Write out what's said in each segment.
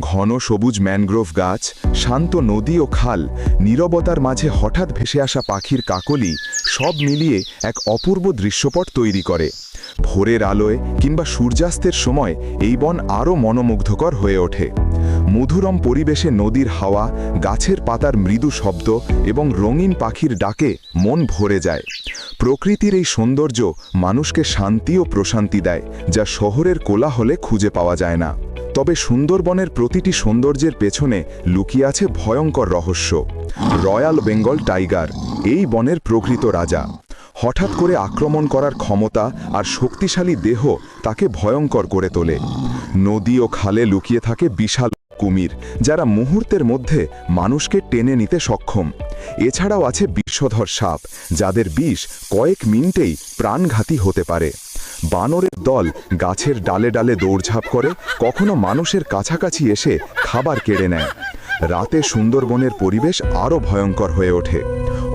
ঘন সবুজ ম্যানগ্রোভ গাছ, শান্ত নদী ও খাল, নীরবতার মাঝে হঠাৎ ভেসে আসা পাখির কাকলি সব মিলিয়ে এক অপূর্ব দৃশ্যপট তৈরি করে। ভোরের আলোয় কিংবা সূর্যাস্তের সময় এই বন আরও মনোমুগ্ধকর হয়ে ওঠে। মধুরম পরিবেশে নদীর হাওয়া, গাছের পাতার মৃদু শব্দ এবং রঙিন পাখির ডাকে মন ভরে যায়। প্রকৃতির এই সৌন্দর্য মানুষকে শান্তি ও প্রশান্তি দেয়, যা শহরের কোলাহলে খুঁজে পাওয়া যায় না। তবে সুন্দরবনের প্রতিটি সৌন্দর্যের পেছনে লুকিয়ে আছে ভয়ঙ্কর রহস্য। রয়্যাল বেঙ্গল টাইগার, এই বনের প্রকৃত রাজা। হঠাৎ করে আক্রমণ করার ক্ষমতা আর শক্তিশালী দেহ তাকে ভয়ঙ্কর করে তোলে। নদী ও খালে লুকিয়ে থাকে বিশাল কুমির, যারা মুহূর্তের মধ্যে মানুষকে টেনে নিতে সক্ষম। এছাড়াও আছে বিষধর সাপ, যাদের বিষ কয়েক মিনিটেই প্রাণঘাতী হতে পারে। বানরের দল গাছের ডালে ডালে দৌড়ঝাঁপ করে, কখনো মানুষের কাছাকাছি এসে খাবার কেড়ে নেয়। রাতে সুন্দরবনের পরিবেশ আরও ভয়ঙ্কর হয়ে ওঠে।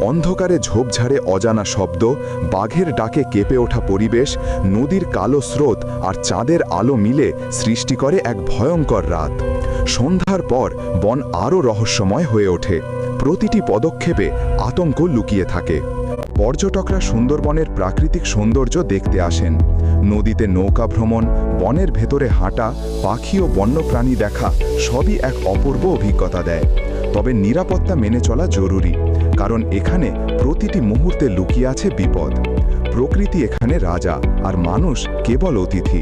অন্ধকারে ঝোপঝাড়ে অজানা শব্দ, বাঘের ডাকে কেঁপে ওঠা পরিবেশ, নদীর কালো স্রোত আর চাঁদের আলো মিলে সৃষ্টি করে এক ভয়ঙ্কর রাত। সন্ধ্যার পর বন আরও রহস্যময় হয়ে ওঠে। প্রতিটি পদক্ষেপে আতঙ্ক লুকিয়ে থাকে। পর্যটকরা সুন্দরবনের প্রাকৃতিক সৌন্দর্য দেখতে আসেন। নদীতে নৌকা ভ্রমণ, বনের ভেতরে হাঁটা, পাখি ও বন্যপ্রাণী দেখা সবই এক অপূর্ব অভিজ্ঞতা দেয়। তবে নিরাপত্তা মেনে চলা জরুরি, কারণ এখানে প্রতিটি মুহূর্তে লুকিয়ে আছে বিপদ। প্রকৃতি এখানে রাজা আর মানুষ কেবল অতিথি।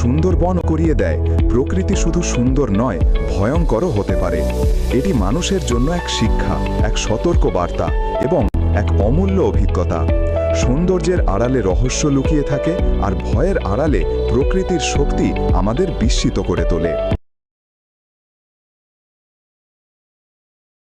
সুন্দরবন করিয়ে দেয়, প্রকৃতি শুধু সুন্দর নয়, ভয়ঙ্করও হতে পারে। এটি মানুষের জন্য এক শিক্ষা, এক সতর্ক বার্তা এবং এক অমূল্য অভিজ্ঞতা। সৌন্দর্যের আড়ালে রহস্য লুকিয়ে থাকে আর ভয়ের আড়ালে প্রকৃতির শক্তি আমাদের বিস্মিত করে তোলে।